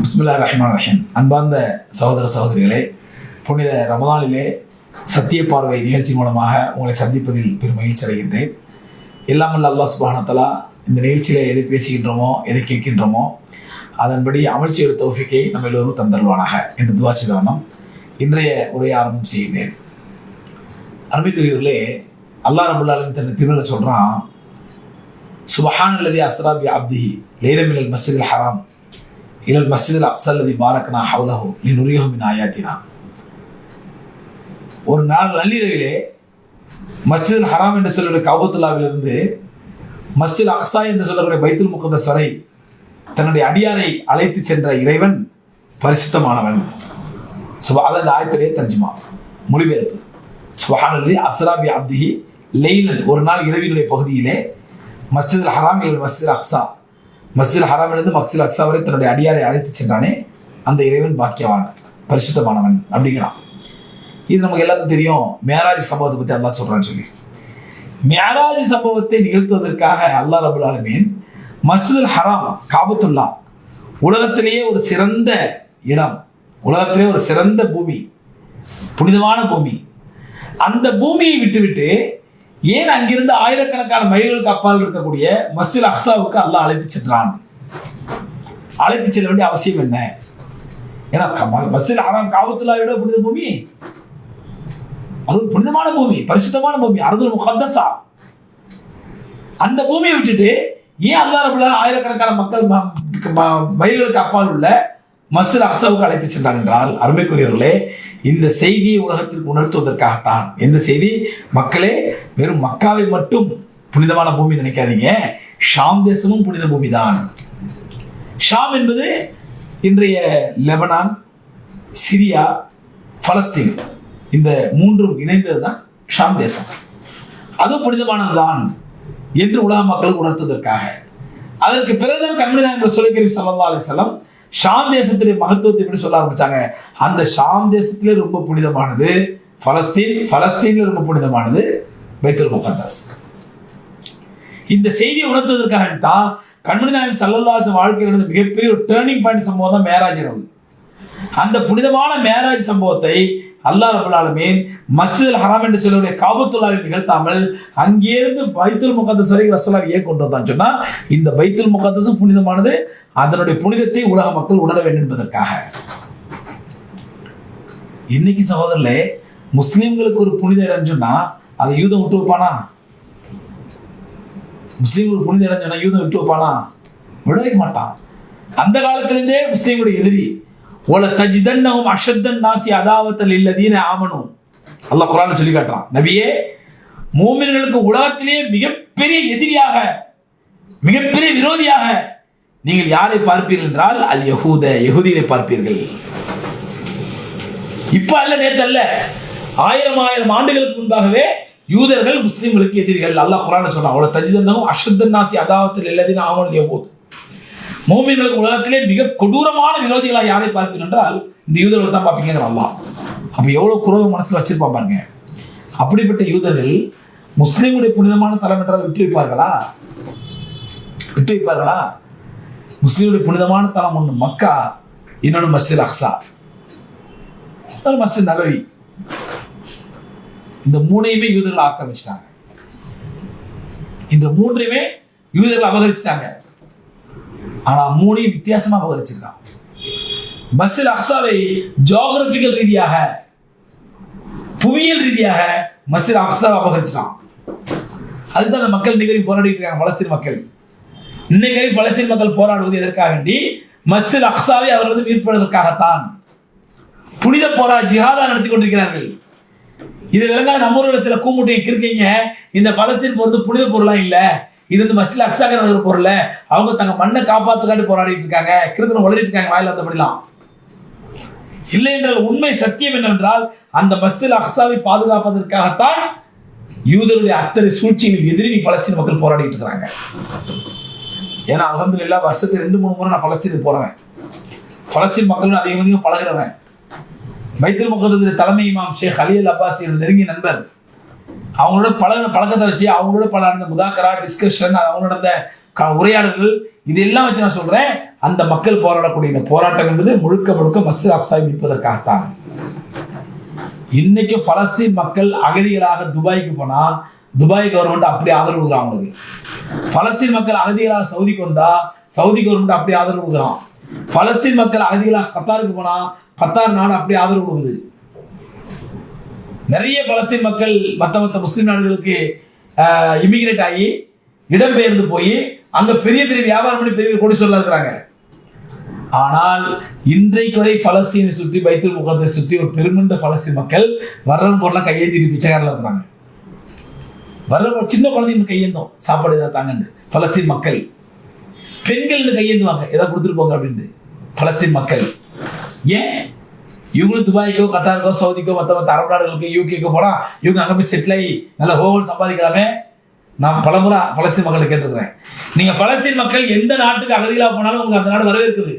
பிஸ்மில்லா ரஹ்மான் ரஹீம். அன்பார்ந்த சகோதர சகோதரிகளே புனித ரமதானிலே சத்திய பார்வை நிகழ்ச்சி மூலமாக உங்களை சந்திப்பதில் பெரும் மகிழ்ச்சி அடைகின்றேன். இல்லாமல் அல்லா சுபானத்தலா இந்த நிகழ்ச்சியில் எதை பேசுகின்றோமோ எதை கேட்கின்றோமோ அதன்படி அமழ்ச்சி ஒரு நம்ம எல்லோரும் தந்தருவானாக என்று துவாச்சிதானம் இன்றைய உரையை ஆரம்பம் செய்கிறேன் அன்புக்குரியவர்களே அல்லா ரபுல்லாலும் தன் திருவிழா சொல்கிறான் சுபஹான் அல்லது அஸ்ராபி அப்திஹி இலல் மஸ்ஜிதில் ஹராம். இலல் மஸ்ஜிதில் அக்சல்லதி பாரக்னா ஹவுலஹு நீ நுரியஹுமின் ஆயாத்தினா. ஒரு நாள் நள்ளிரவிலே மஸ்ஜித் ஹராம் என்று சொல்லக்கூடிய காபத்துல்லாவிலிருந்து மஸ்ஜித் அக்ஸா என்று சொல்லக்கூடிய பைத்துல் முகந்தஸ் வரை தன்னுடைய அடியாரை அழைத்து சென்ற இறைவன் பரிசுத்தமானவன். சுப அதாவது ஆயத்திலே தர்ஜுமா மொழிபெயர்ப்பு. சுபஹானல்லதி அஸ்ராபி அப்திஹி லெய்லன் ஒரு நாள் இரவினுடைய பகுதியிலே மஸ்ஜித் ஹராம் இல்லை மஸ்ஜித் அக்ஸா மஸ்ஜித் ஹராமிலிருந்து மஸ்ஜித் அக்ஸா வரை தன்னுடைய அடியாரை அழைத்து சென்றானே அந்த இறைவன் பாக்கியவான் பரிசுத்தமானவன் அப்படிங்கிறான். இது நமக்கு எல்லாத்துக்கும் தெரியும் மேராஜ் சம்பவத்தை பற்றி அல்லா சொல்றான்னு சொல்லி. மேராஜ் சம்பவத்தை நிகழ்த்துவதற்காக அல்லாஹ் ரபுல் ஆலமீன் மஸ்ஜித் ஹராம் காபத்துல்லா உலகத்திலேயே ஒரு சிறந்த இடம் உலகத்திலே ஒரு சிறந்த பூமி புனிதமான பூமி. அந்த பூமியை விட்டுவிட்டு ஏன் அங்கிருந்து ஆயிரக்கணக்கான மைல்களுக்கு அப்பால் இருக்கக்கூடிய மஸ்ஜித் அஹ்சாவுக்கு அல்லாஹ் அழைத்து சென்றான்? அழைத்து செல்ல வேண்டிய அவசியம் என்ன? ஏன்னா க- மஸ்ஜித் ஹராம் காபத்துல்லாவோட புனித பூமி. அது ஒரு புனிதமான பூமி பரிசுத்தமான பூமி அறுதல் முகத்தசா அந்த பூமியை விட்டுட்டு ஏன் அல்லா ரபுல்லா ஆயிரக்கணக்கான மக்கள் ம- ம- மைல்களுக்கு அப்பால் உள்ள மஸ்ஜித் அக்ஸாவுக்கு அழைத்து சென்றான் என்றால் அருமைக்குரியவர்களே இந்த செய்தியை உலகத்திற்கு உணர்த்துவதற்காகத்தான். எந்த செய்தி மக்களே வெறும் மக்காவை மட்டும் புனிதமான பூமி நினைக்காதீங்க. ஷாம் தேசமும் புனித பூமி தான் ஷாம் என்பது இன்றைய லெபனான் சிரியா பலஸ்தீன் இந்த மூன்றும் இணைந்தது தான் ஷாம் தேசம். அது புனிதமானதுதான் என்று உலக மக்களுக்கு உணர்த்துவதற்காக. அதற்கு பிறகுதான் கண்மணிதான் என்று சொல்லிக்கிறீம் சல்லா அலிசல்லாம் ஷாம் தேசத்திலே மகத்துவத்தை எப்படி சொல்ல ஆரம்பிச்சாங்க. அந்த ஷாம் தேசத்திலே ரொம்ப புனிதமானது பலஸ்தீன் பலஸ்தீன்ல ரொம்ப புனிதமானது பைத்தல் முகத்தாஸ். இந்த செய்தியை உணர்த்துவதற்காக தான் கண்மணி நாயகம் சல்லல்லாஹு வாழ்க்கையில் நடந்த மிகப்பெரிய ஒரு டேர்னிங் பாயிண்ட் சம்பவம் தான் மேராஜ் இரவு. அந்த புனிதமான மேராஜ் சம்பவத்தை அல்லாஹ் ரபுல் மஸ்ஜித் ஹராம் என்று சொல்லக்கூடிய காபத்துல்லாவில் நிகழ்த்தாமல் அங்கேருந்து பைத்துல் முகத்தஸ் வரை ரசோல்லாவை ஏன் கொண்டு வந்தான். சொன்னா இந்த பைத்துல் முகத்தஸும் புனிதமானது அதனுடைய புனிதத்தை உலக மக்கள் உணர வேண்டும் என்பதற்காக. இன்னைக்கு சகோதரர்களே முஸ்லிம்களுக்கு ஒரு புனித இடம் சொன்னா அதை யூதம் விட்டு வைப்பானா? முஸ்லீம் ஒரு புனித இடம் சொன்னா யூதம் விட்டு வைப்பானா? விடவே மாட்டான். அந்த காலத்திலிருந்தே முஸ்லீமுடைய எதிரி ஒல தஜிதன்னவும் அஷத்தன் நாசி அதாவத்தல் இல்லதீன ஆமனும் அல்லாஹ் குரான் சொல்லி காட்டுறான். நபியே மூமின்களுக்கு உலகத்திலேயே மிகப்பெரிய எதிரியாக மிகப்பெரிய விரோதியாக நீங்கள் யாரை பார்ப்பீர்கள் என்றால் அல் யகூத யகுதியை பார்ப்பீர்கள். இப்ப அல்ல நேத்து அல்ல ஆயிரம் ஆயிரம் ஆண்டுகளுக்கு முன்பாகவே யூதர்கள் முஸ்லிம்களுக்கு எதிரிகள். அல்லாஹ் குரான் சொன்னா அவ்வளவு தஜிதன்னவும் அஷத்தன் நாசி அதாவத்தில் எல்லாத்தையும் ஆமனும் போது மோமின்களுக்கு உலகத்திலே மிக கொடூரமான விரோதிகளாக யாரை பார்ப்பீர்கள் என்றால் இந்த யூதர்கள் தான் பார்ப்பீங்கிற அல்லாஹ். அப்போ எவ்வளோ குரோத மனசில் வச்சிருப்பான் பாருங்க. அப்படிப்பட்ட யூதர்கள் முஸ்லீமுடைய புனிதமான தலம் என்றால் விட்டு வைப்பார்களா? விட்டு வைப்பார்களா? முஸ்லீமுடைய புனிதமான தலம் ஒன்று மக்கா இன்னொன்று மஸ்ஜித் அக்ஸா. மஸ்ஜித் நபவி. இந்த மூணையுமே யூதர்கள் ஆக்கிரமிச்சிட்டாங்க. இந்த மூன்றையுமே யூதர்கள் அபகரிச்சிட்டாங்க. ஆனா மூணையும் வித்தியாசமா அபகரிச்சிருக்கான். மஸ்ஜித் அக்சாவை ஜியாகிரபிக்கல் ரீதியாக புவியியல் ரீதியாக மஸ்ஜித் அக்ஸாவை அபகரிச்சிட்டான். அதுதான் அந்த மக்கள் நிகழ்வு போராடிட்டு இருக்காங்க பலஸ்தீன் மக்கள். இன்னைக்கு வரைக்கும் பலஸ்தீன் மக்கள் போராடுவது எதற்காக வேண்டி மஸ்ஜித் அக்சாவை அவரது மீட்பதற்காகத்தான் புனித போரா ஜிஹாதா நடத்தி கொண்டிருக்கிறார்கள். இது விளங்காத நம்ம ஊரில் சில கூமுட்டையை இருக்கீங்க இந்த பலஸ்தீன் பொறுத்து புனித பொருளா இல்லை. இது வந்து மசில் அக்ஸாக நடக்கிற பொருள். அவங்க தங்க மண்ணை காப்பாற்றுக்காண்டி போராடிட்டு இருக்காங்க. கிருக்கணும் வளரிட்டு இருக்காங்க வாயில் வந்தபடிலாம் இல்லை என்றால் உண்மை சத்தியம் என்னவென்றால் அந்த மசில் அக்ஸாவை பாதுகாப்பதற்காகத்தான் யூதருடைய அத்தனை சூழ்ச்சிகளில் எதிரி பலஸ்தீன் மக்கள் போராடிட்டு இருக்கிறாங்க. ஏன்னா அலமதுல்லா வருஷத்துக்கு ரெண்டு மூணு முறை நான் பலஸ்தீனுக்கு போறேன் பலஸ்தீன் மக்களும் அதிகம் அதிகம் பழகிறவன். பைத்தல் முகத்துடைய தலைமை இமாம் ஷேக் அலி அல் அப்பாஸ் என்ற நெருங்கிய நண்பர். அவங்களோட பல பழக்கத்தை வச்சு அவங்களோட பல நடந்த முதாக்கரா டிஸ்கஷன் அவங்களோட நடந்த க- உரையாடல்கள் இதெல்லாம் வச்சு நான் சொல்றேன். அந்த மக்கள் போராடக்கூடிய இந்த போராட்டம் என்பது முழுக்க முழுக்க மஸ்ஜித் அக்சாவை மீட்பதற்காகத்தான் இன்னைக்கு பலஸ்தீன் மக்கள் அகதிகளாக துபாய்க்கு போனா துபாய் கவர்மெண்ட் அப்படி ஆதரவு கொடுக்குறான் அவங்களுக்கு. பலஸ்தீன் மக்கள் அகதிகளாக சவுதிக்கு வந்தா சவுதி கவர்மெண்ட் அப்படி ஆதரவு கொடுக்குறான். பலஸ்தீன் மக்கள் அகதிகளாக கத்தாருக்கு போனா கத்தார் நாடு அப்படி ஆதரவு கொடுக்குது. நிறைய பலஸ்தீன் மக்கள் மற்ற மற்ற முஸ்லீம் நாடுகளுக்கு இமிகிரேட் ஆகி இடம்பெயர்ந்து போய் அங்க பெரிய பெரிய வியாபாரம் பண்ணி பெரிய கொடி சொல்ல இருக்கிறாங்க. ஆனால் இன்றைக்கு வரை பலஸ்தீனை சுற்றி பைத்தல் முகத்தை சுற்றி ஒரு பெருமண்ட பலஸ்தீன் மக்கள் வர்றவங்க பொருளாக கையேந்திட்டு பிச்சைக்காரில் இருந்தாங்க வர்றவங்க சின்ன குழந்தைங்க கையேந்தோம். சாப்பாடு ஏதாவது தாங்கண்டு பலஸ்தீன் மக்கள். பெண்கள் கையேந்துவாங்க. ஏதாவது கொடுத்துட்டு போங்க அப்படின்ட்டு. பலஸ்தீன் மக்கள். ஏன் இவங்களும் துபாய்க்கோ கத்தாருக்கோ சவுதிக்கோ மற்ற மற்ற அரபு நாடுகளுக்கு யூகேக்கோ போனா இவங்க அங்கே போய் செட்டில் ஆகி நல்ல ஹோவல் சம்பாதிக்கலாமே. நான் பலமுறை பலஸ்தீன் மக்களை கேட்டிருக்கிறேன். நீங்க பலஸ்தீன் மக்கள் எந்த நாட்டுக்கு அகதிகளாக போனாலும் உங்களுக்கு அந்த நாடு வரவேற்குது.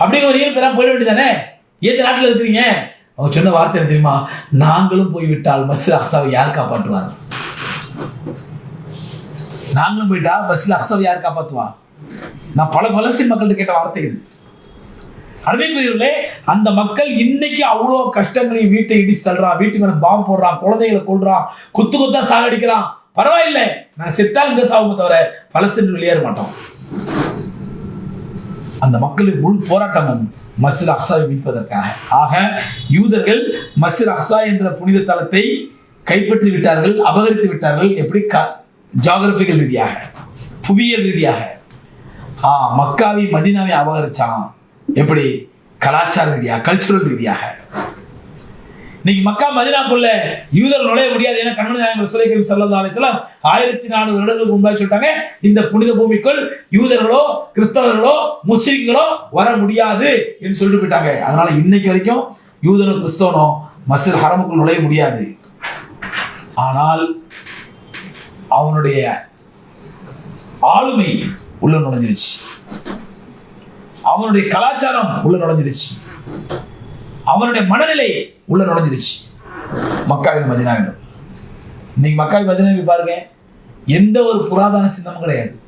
அப்படிங்கிற ஒரு இயல்பு போயிட வேண்டியதானே எந்த நாட்டில் இருக்கிறீங்க? அவங்க சொன்ன வார்த்தை தெரியுமா? நாங்களும் போய்விட்டால் மஸ்ஜித் அக்ஸாவை யார் காப்பாற்றுவார்? நாங்களும் போயிட்டா மஸ்ஜித் அக்ஸாவை யார் காப்பாற்றுவா நான் பல பலஸ்தீன் மக்கள்கிட்ட கேட்ட வார்த்தை இது. அருமைக்குரியவர்களே அந்த மக்கள் இன்னைக்கு அவ்வளோ கஷ்டங்களையும் வீட்டை இடிச்சு தள்ளுறான் வீட்டு மேலே பாம்பு போடுறான் குழந்தைகளை கொள்றான் குத்து குத்தா சாகடிக்கிறான் பரவாயில்ல நான் செத்தால் இந்த சாவுமே தவிர பலஸ்தீன் வெளியேற மாட்டோம். அந்த மக்களின் முழு போராட்டமும் மஸ்ஜித் அக்சாவை மீட்பதற்காக. ஆக யூதர்கள் மஸ்ஜித் அக்சா என்ற புனித தலத்தை கைப்பற்றி விட்டார்கள் அபகரித்து விட்டார்கள் எப்படி? க ஜாகிரபிக்கல் ரீதியாக புவியியல் ரீதியாக. ஆ மக்காவை மதினாவை அபகரிச்சான். எப்படி கலாச்சார ரீதியாக கல்ச்சுரல் ரீதியாக. இன்னைக்கு மக்கா மதினாக்குள்ள யூதர் நுழைய முடியாது என கண்மணி நாயகம் சல்லா அலிஸ்லாம் ஆயிரத்தி நானூறு வருடங்களுக்கு முன்பாக சொல்லிட்டாங்க இந்த புனித பூமிக்குள் யூதர்களோ கிறிஸ்தவர்களோ முஸ்லிம்களோ வர முடியாது என்று சொல்லிட்டு போயிட்டாங்க. அதனால இன்னைக்கு வரைக்கும் யூதனும் கிறிஸ்தவனும் மசித் ஹரமுக்குள் நுழைய முடியாது. ஆனால் அவனுடைய ஆளுமை உள்ள நுழைஞ்சிருச்சு. அவனுடைய கலாச்சாரம் உள்ள நுழைஞ்சிருச்சு. அவனுடைய மனநிலை உள்ள நுழைஞ்சிருச்சு. மக்காவின் மதினாவிலும். இன்னைக்கு மக்காவின் மதினாவை பாருங்க? எந்த ஒரு புராதன சின்னமும் கிடையாது.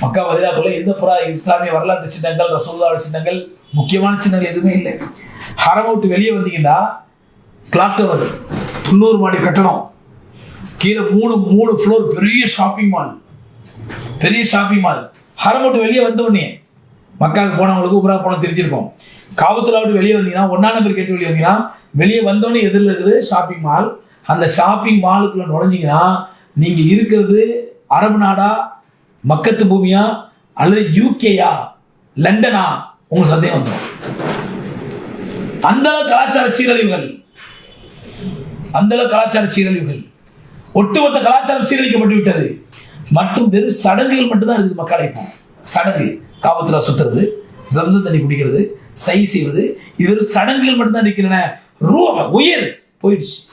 மக்கா மதினாக்குள்ள எந்த புரா இஸ்லாமிய வரலாற்று சின்னங்கள் ரசூல்லா சின்னங்கள் முக்கியமான சின்னங்கள் எதுவுமே இல்லை. ஹரம் விட்டு வெளியே வந்தீங்கன்னா கிளாக் டவர் தொண்ணூறு மாடி கட்டணம். கீழே மூணு மூணு ஃப்ளோர் பெரிய ஷாப்பிங் மால் பெரிய ஷாப்பிங் மால் ஹரம் விட்டு வெளியே வந்த உடனே மக்காவுக்கு போனவங்களுக்கு உபரா போனோம் தெரிஞ்சிருக்கும். காபத்துல விட்டு வெளியே வந்தீங்கன்னா ஒன்னா நம்பர் கேட்டு வெளியே வந்தீங்கன்னா வெளியே வந்தோடனே எதிரில் இருக்குது ஷாப்பிங் மால் அந்த ஷாப்பிங் மாலுக்குள்ள நுழைஞ்சிங்கன்னா நீங்க இருக்கிறது அரபு நாடா மக்கத்து பூமியா அல்லது யூகேயா லண்டனா உங்களுக்கு சந்தேகம் வந்துடும் அந்த அளவு கலாச்சார சீரழிவுகள். அந்த அளவு கலாச்சார சீரழிவுகள். ஒட்டுமொத்த கலாச்சாரம் சீரழிக்கப்பட்டு விட்டது மற்றும் வெறும் சடங்குகள் மட்டும்தான் இருக்குது மக்களை இப்போ. சடங்கு. காபத்துல சுத்துறது ஜம்சம் தண்ணி குடிக்கிறது சை செய்வது இது வெறும் சடங்குகள் மட்டும்தான் நிற்கிறன ரூஹ உயிர் போயிடுச்சு.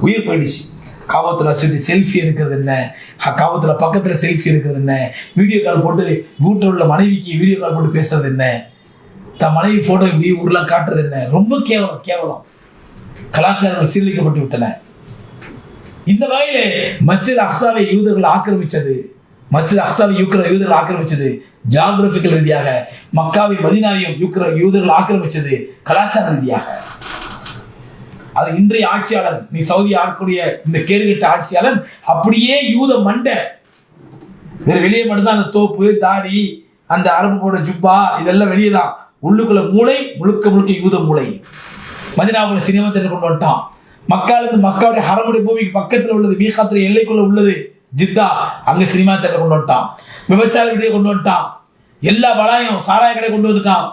உயிர் போயிடுச்சு. காபத்துல சுற்றி செல்ஃபி எடுக்கிறது என்ன? ஹ- பக்கத்தில் பக்கத்துல செல்ஃபி எடுக்கிறது என்ன? வீடியோ கால் போட்டு வீட்டில் உள்ள மனைவிக்கு வீடியோ கால் போட்டு பேசுறது என்ன? தன் மனைவி போட்டோ இப்படி ஊர்லாம் காட்டுறது என்ன? ரொம்ப கேவலம் கேவலம். கலாச்சாரங்கள் சீரழிக்கப்பட்டு விட்டன. இந்த வகையில் மசித் அஹ்சாவை யூதர்கள் ஆக்கிரமிச்சது. மசித் அஹ்சாவை யூக்கிற யூதர்கள் ஆக்கிரமிச்சது. ஜாகிரபிக்கல் ரீதியாக மக்காவை மதினாவையும் யூக்கிற யூதர்கள் ஆக்கிரமிச்சது கலாச்சார ரீதியாக. அது இன்றைய ஆட்சியாளர் நீ சவுதி ஆடக்கூடிய இந்த கேடுகட்ட ஆட்சியாளர் அப்படியே யூத மண்டை வேற வெளியே மட்டும்தான் அந்த தோப்பு தாடி அந்த அரபு போட ஜுப்பா இதெல்லாம் வெளியே தான். உள்ளுக்குள்ள மூளை முழுக்க முழுக்க யூத மூளை. மதினாவுக்குள்ள சினிமா தேட்டர் கொண்டு வந்துட்டான். மக்காளுக்கு மக்காவுடைய ஹரமுடைய பூமிக்கு பக்கத்தில் உள்ளது மீகாத்துறை எல்லைக்குள்ள உள்ளது. ஜித்தா அங்க சினிமா தேட்டர் கொண்டு வந்துட்டான். விபச்சார விடுதியை கொண்டு வந்துட்டான். எல்லா வளாயம் சாராய கடை கொண்டு வந்துட்டான்.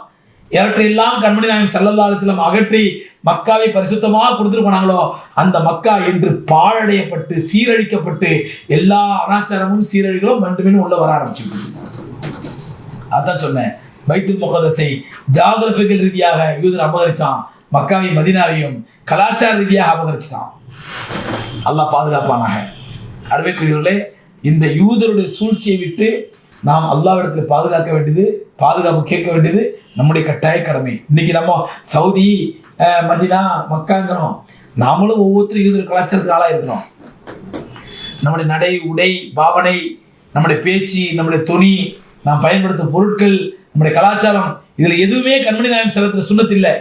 எவற்றையெல்லாம் கண்மணி நாயகம் செல்லல்லாலத்திலும் அகற்றி மக்காவை பரிசுத்தமாக கொடுத்துட்டு போனாங்களோ அந்த மக்கா என்று பாழடையப்பட்டு சீரழிக்கப்பட்டு எல்லா அனாச்சாரமும் சீரழிகளும் மீண்டும் உள்ள வர ஆரம்பிச்சு அதான் சொன்னேன். பைத்துல் முகதசை ஜாகிரபிக்கல் ரீதியாக யூதர் அபகரிச்சான். மக்காவையும் மதினாவையும் கலாச்சார ரீதியாக அபகரிச்சிட்டான். அல்லாஹ் பாதுகாப்பானாக. அருமைக்குரியவர்களே இந்த யூதருடைய சூழ்ச்சியை விட்டு நாம் அல்லாவிடத்தில் பாதுகாக்க வேண்டியது பாதுகாப்பு கேட்க வேண்டியது நம்முடைய கட்டாய கடமை. இன்னைக்கு நம்ம சவுதி அஹ், மதினா மக்காங்கிறோம். நாமளும் ஒவ்வொருத்தரும் யூதர் கலாச்சாரத்துக்கு ஆளாக இருக்கிறோம். நம்முடைய நடை உடை பாவனை நம்முடைய பேச்சு நம்முடைய துணி நாம் பயன்படுத்தும் பொருட்கள் நம்முடைய கலாச்சாரம் இதுல எதுவுமே கண்மணி நாயம் செலத்துல சுண்ணத்து இல்லை.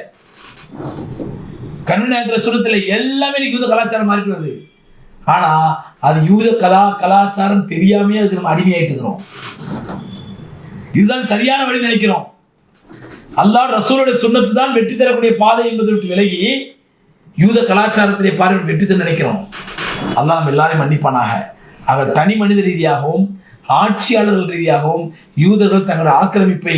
கண்மணி நாயத்தில் சுண்ணத்தில் எல்லாமே இன்னைக்கு யூத கலாச்சாரம் மாறிட்டு வருது. ஆனா அது யூத கலா கலாச்சாரம் தெரியாமையே அதுக்கு நம்ம அடிமையாயிட்டு இருக்கிறோம். இதுதான் சரியான வழி நினைக்கிறோம். அல்லாஹ் ரசூலுடைய சுண்ணத்து தான் வெற்றி தரக்கூடிய பாதை என்பதை விட்டு விலகி யூத கலாச்சாரத்திலே பார்வை வெற்றி தர நினைக்கிறோம். அல்லாஹ் நம்ம எல்லாரையும் மன்னிப்பானாக. அவர் தனி மனித ரீதியாகவும் ஆட்சியாளர்கள் ரீதியாகவும் யூதர்கள் தங்களுடைய ஆக்கிரமிப்பை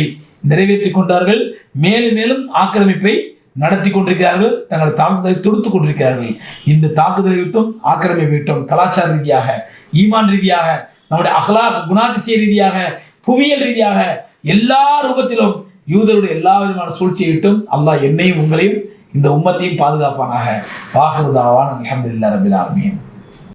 நிறைவேற்றி கொண்டார்கள். மேலும் மேலும் ஆக்கிரமிப்பை நடத்தி கொண்டிருக்கிறார்கள் தங்கள் தாக்குதலை தொடுத்து கொண்டிருக்கிறார்கள். இந்த தாக்குதலை விட்டும் ஆக்கிரமி விட்டும் கலாச்சார ரீதியாக ஈமான் ரீதியாக நம்முடைய அகலாக் குணாதிசய ரீதியாக புவியியல் ரீதியாக எல்லா ரூபத்திலும் யூதருடைய எல்லா விதமான சூழ்ச்சியை விட்டும் அல்லாஹ் என்னையும் உங்களையும் இந்த உம்மத்தையும் பாதுகாப்பானாக. வாகருதாவான் அலமதுல்லா ரபில் ஆலமீன்.